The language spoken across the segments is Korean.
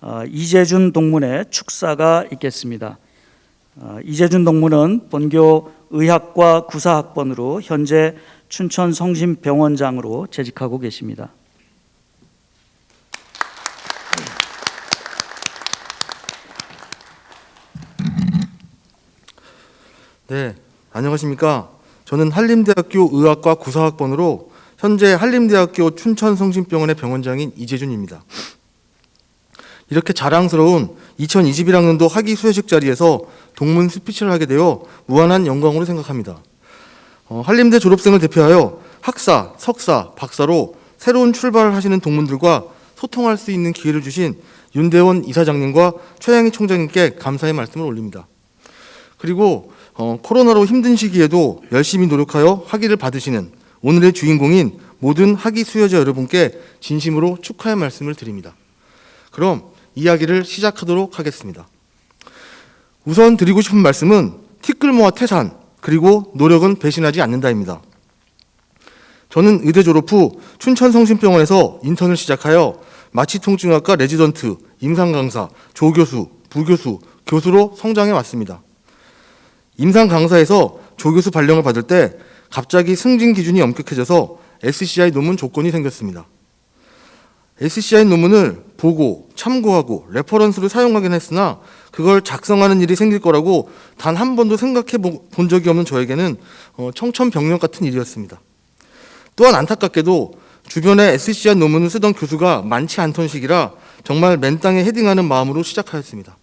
어, 이재준 동문의 축사가 있겠습니다. 어, 이재준 동문은 본교 의학과 구사학번으로 현재 춘천 성심병원장으로 재직하고 계십니다. 네, 안녕하십니까. 저는 한림대학교 의학과 구사학번으로 현재 한림대학교 춘천성심병원의 병원장인 이재준입니다. 이렇게 자랑스러운 2021학년도 학위 수여식 자리에서 동문 스피치를 하게 되어 무한한 영광으로 생각합니다. 어, 한림대 졸업생을 대표하여 학사, 석사, 박사로 새로운 출발을 하시는 동문들과 소통할 수 있는 기회를 주신 윤대원 이사장님과 최양희 총장님께 감사의 말씀을 올립니다. 그리고 어, 코로나로 힘든 시기에도 열심히 노력하여 학위를 받으시는 오늘의 주인공인 모든 학위 수여자 여러분께 진심으로 축하의 말씀을 드립니다. 그럼 이야기를 시작하도록 하겠습니다. 우선 드리고 싶은 말씀은 티끌 모아 태산 그리고 노력은 배신하지 않는다입니다. 저는 의대 졸업 후 춘천성심병원에서 인턴을 시작하여 마취통증학과 레지던트, 임상 강사, 조교수, 부교수, 교수로 성장해 왔습니다. 임상 강사에서 조교수 발령을 받을 때 갑자기 승진 기준이 엄격해져서 SCI 논문 조건이 생겼습니다. SCI 논문을 보고 참고하고 레퍼런스로 사용하긴 했으나 그걸 작성하는 일이 생길 거라고 단 한 번도 생각해 보- 본 적이 없는 저에게는 어, 청천벽력 같은 일이었습니다. 또한 안타깝게도 주변에 SCI 논문을 쓰던 교수가 많지 않던 시기라 정말 맨 땅에 헤딩하는 마음으로 시작하였습니다.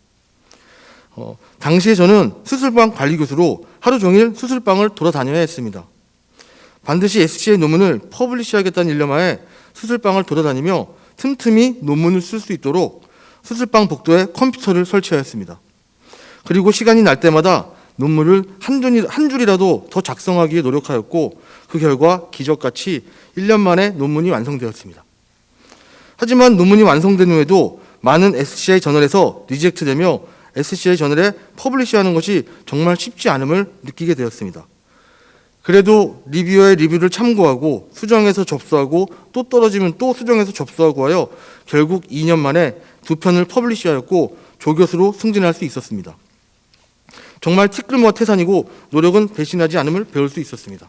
어, 당시에 저는 수술방 관리 교수로 하루 종일 수술방을 돌아다녀야 했습니다. 반드시 SCI 논문을 퍼블리시하겠다는 일념하에 수술방을 돌아다니며 틈틈이 논문을 쓸 수 있도록 수술방 복도에 컴퓨터를 설치하였습니다. 그리고 시간이 날 때마다 논문을 한, 줄, 한 줄이라도 더 작성하기에 노력하였고 그 결과 기적같이 1년 만에 논문이 완성되었습니다. 하지만 논문이 완성된 후에도 많은 SCI 저널에서 리젝트되며 SCI 저널에 퍼블리시하는 것이 정말 쉽지 않음을 느끼게 되었습니다. 그래도 리뷰어의 리뷰를 참고하고 수정해서 접수하고 또 떨어지면 또 수정해서 접수하고 하여 결국 2년 만에 두 편을 퍼블리시하였고 조교수로 승진할 수 있었습니다. 정말 티끌모아 태산이고 노력은 배신하지 않음을 배울 수 있었습니다.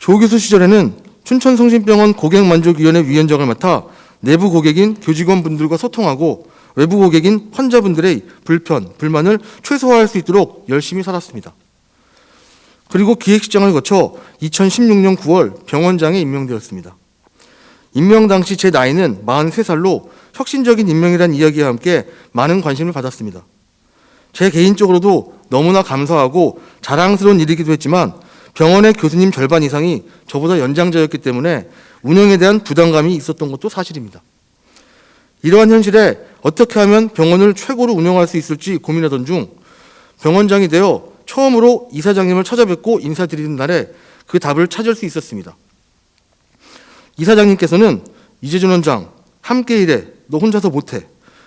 조교수 시절에는 춘천성심병원 고객만족위원회 위원장을 맡아 내부 고객인 교직원분들과 소통하고 외부 고객인 환자분들의 불편, 불만을 최소화할 수 있도록 열심히 살았습니다. 그리고 기획시장을 거쳐 2016년 9월 병원장에 임명되었습니다. 임명 당시 제 나이는 43살로 혁신적인 임명이라는 이야기와 함께 많은 관심을 받았습니다. 제 개인적으로도 너무나 감사하고 자랑스러운 일이기도 했지만 병원의 교수님 절반 이상이 저보다 연장자였기 때문에 운영에 대한 부담감이 있었던 것도 사실입니다. 이러한 현실에 어떻게 하면 병원을 최고로 운영할 수 있을지 고민하던 중 병원장이 되어 처음으로 이사장님을 찾아뵙고 인사드리는 날에 그 답을 찾을 수 있었습니다. 이사장님께서는 이재준 원장 함께 일해 너 혼자서 못해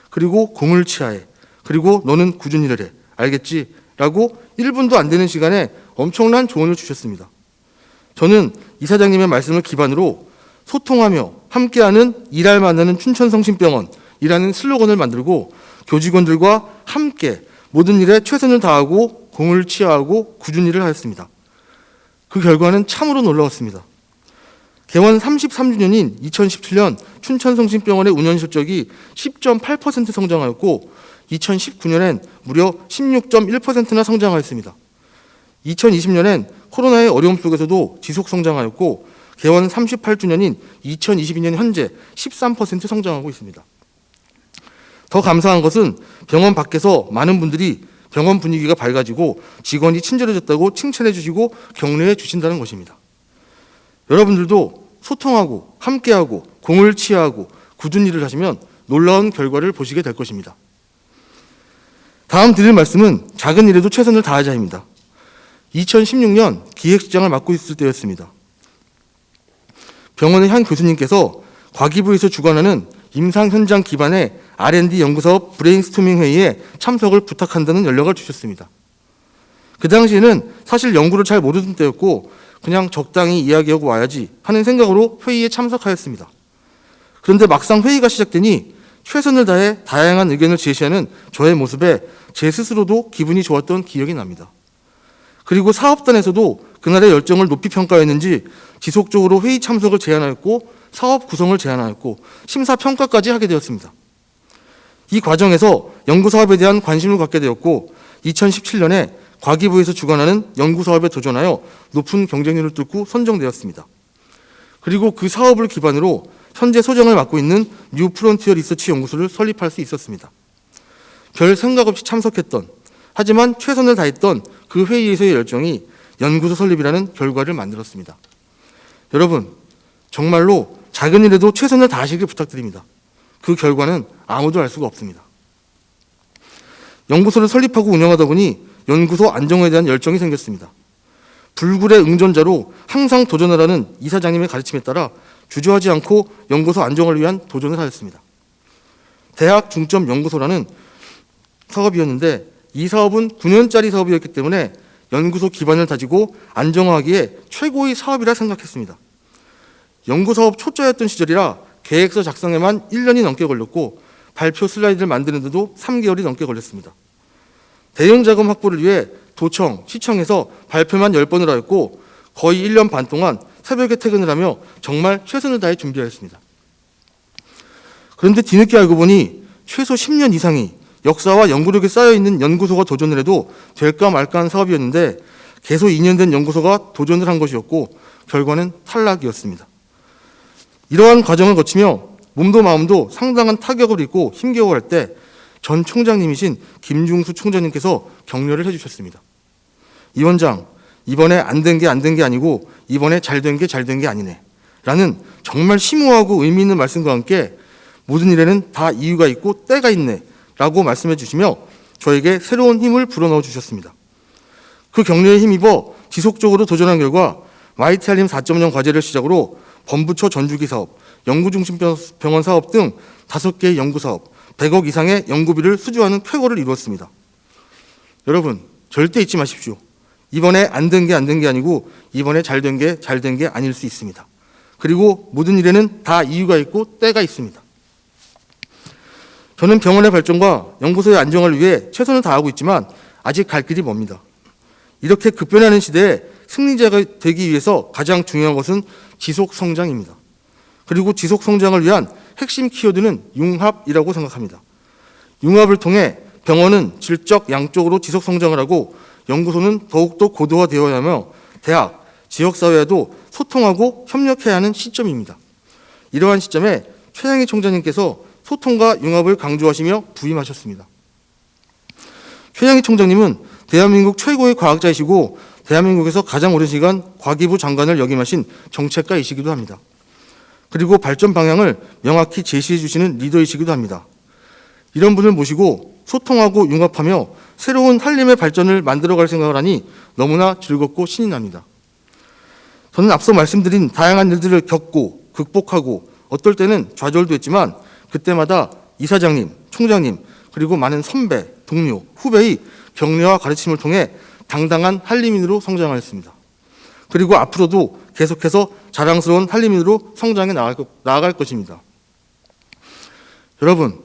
그리고 공을 치하해 그리고 너는 꾸준히 일해 알겠지? 라고 1분도 안 되는 시간에 엄청난 조언을 주셨습니다. 저는 이사장님의 말씀을 기반으로 소통하며 함께하는 일할 만나는 춘천성심병원이라는 슬로건을 만들고 교직원들과 함께 모든 일에 최선을 다하고 공을 치하하고 꾸준히 일을 하였습니다. 그 결과는 참으로 놀라웠습니다. 개원 33주년인 2017년 춘천성심병원의 운영 실적이 10.8% 성장하였고 2019년엔 무려 16.1%나 성장하였습니다. 2020년엔 코로나의 어려움 속에서도 지속 성장하였고 개원 38주년인 2022년 현재 13% 성장하고 있습니다. 더 감사한 것은 병원 밖에서 많은 분들이 병원 분위기가 밝아지고 직원이 친절해졌다고 칭찬해 주시고 격려해 주신다는 것입니다. 여러분들도 소통하고 함께하고 공을 치하고 굳은 일을 하시면 놀라운 결과를 보시게 될 것입니다. 다음 드릴 말씀은 작은 일에도 최선을 다하자입니다. 2016년 기획시장을 맡고 있을 때였습니다. 병원의 한 교수님께서 과기부에서 주관하는 임상 현장 기반의 R&D 연구사업 브레인스토밍 회의에 참석을 부탁한다는 연락을 주셨습니다. 그 당시에는 사실 연구를 잘 모르던 때였고 그냥 적당히 이야기하고 와야지 하는 생각으로 회의에 참석하였습니다. 그런데 막상 회의가 시작되니 최선을 다해 다양한 의견을 제시하는 저의 모습에 제 스스로도 기분이 좋았던 기억이 납니다. 그리고 사업단에서도 그날의 열정을 높이 평가했는지 지속적으로 회의 참석을 제안하였고 사업 구성을 제안하였고 심사 평가까지 하게 되었습니다. 이 과정에서 연구 사업에 대한 관심을 갖게 되었고 2017년에 과기부에서 주관하는 연구 사업에 도전하여 높은 경쟁률을 뚫고 선정되었습니다. 그리고 그 사업을 기반으로 현재 소장을 맡고 있는 뉴 프론티어 리서치 연구소를 설립할 수 있었습니다. 별 생각 없이 참석했던 하지만 최선을 다했던 그 회의에서의 열정이 연구소 설립이라는 결과를 만들었습니다. 여러분, 정말로 작은 일에도 최선을 다하시길 부탁드립니다. 그 결과는 아무도 알 수가 없습니다. 연구소를 설립하고 운영하다 보니 연구소 안정화에 대한 열정이 생겼습니다. 불굴의 응전자로 항상 도전하라는 이사장님의 가르침에 따라 주저하지 않고 연구소 안정화를 위한 도전을 하였습니다. 대학 중점 연구소라는 사업이었는데 이 사업은 9년짜리 사업이었기 때문에 연구소 기반을 다지고 안정화하기에 최고의 사업이라 생각했습니다. 연구 사업 초짜였던 시절이라 계획서 작성에만 1년이 넘게 걸렸고 발표 슬라이드를 만드는데도 3개월이 넘게 걸렸습니다. 대형 자금 확보를 위해 도청, 시청에서 발표만 10번을 하였고 거의 1년 반 동안 새벽에 퇴근을 하며 정말 최선을 다해 준비하였습니다. 그런데 뒤늦게 알고 보니 최소 10년 이상이 역사와 연구력이 쌓여 있는 연구소가 도전을 해도 될까 말까 한 사업이었는데 계속 2년 된 연구소가 도전을 한 것이었고 결과는 탈락이었습니다. 이러한 과정을 거치며 몸도 마음도 상당한 타격을 입고 힘겨워할 때 전 총장님이신 김중수 총장님께서 격려를 해주셨습니다. 이 원장 이번에 안 된 게 안 된 게 아니고 이번에 잘 된 게 잘 된 게 아니네. 라는 정말 심오하고 의미 있는 말씀과 함께 모든 일에는 다 이유가 있고 때가 있네. 라고 말씀해 주시며 저에게 새로운 힘을 불어넣어 주셨습니다. 그 격려에 힘입어 지속적으로 도전한 결과 YTR림 4.0 과제를 시작으로 범부처 전주기 사업, 연구중심 병원 사업 등 다섯 개의 연구 사업, 100억 이상의 연구비를 수주하는 쾌거를 이루었습니다. 여러분, 절대 잊지 마십시오. 이번에 안 된 게 안 된 게 아니고 이번에 잘 된 게 잘 된 게 아닐 수 있습니다. 그리고 모든 일에는 다 이유가 있고 때가 있습니다. 저는 병원의 발전과 연구소의 안정화를 위해 최선을 다하고 있지만 아직 갈 길이 멉니다. 이렇게 급변하는 시대에 승리자가 되기 위해서 가장 중요한 것은 지속 성장입니다. 그리고 지속 성장을 위한 핵심 키워드는 융합이라고 생각합니다. 융합을 통해 병원은 질적, 양적으로 지속 성장을 하고 연구소는 더욱더 고도화되어야 하며 대학, 지역사회와도 소통하고 협력해야 하는 시점입니다. 이러한 시점에 최양희 총장님께서 소통과 융합을 강조하시며 부임하셨습니다. 최양희 총장님은 대한민국 최고의 과학자이시고 대한민국에서 가장 오랜 시간 과기부 장관을 역임하신 정책가이시기도 합니다. 그리고 발전 방향을 명확히 제시해 주시는 리더이시기도 합니다. 이런 분을 모시고 소통하고 융합하며 새로운 한림의 발전을 만들어갈 생각을 하니 너무나 즐겁고 신이 납니다. 저는 앞서 말씀드린 다양한 일들을 겪고 극복하고 어떨 때는 좌절도 했지만 그때마다 이사장님, 총장님 그리고 많은 선배, 동료, 후배의 격려와 가르침을 통해 당당한 한림인으로 성장하였습니다. 그리고 앞으로도 계속해서 자랑스러운 한림인으로 성장해 나아갈, 것입니다. 여러분,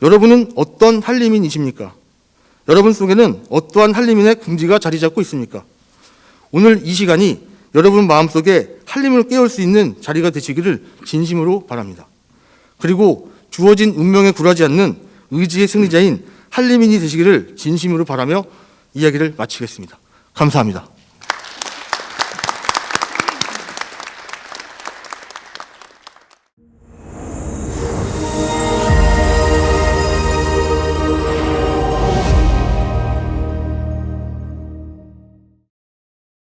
여러분은 어떤 한림인이십니까? 여러분 속에는 어떠한 한림인의 긍지가 자리 잡고 있습니까? 오늘 이 시간이 여러분 마음속에 한림을 깨울 수 있는 자리가 되시기를 진심으로 바랍니다. 그리고 주어진 운명에 굴하지 않는 의지의 승리자인 한림인이 되시기를 진심으로 바라며 이야기를 마치겠습니다. 감사합니다.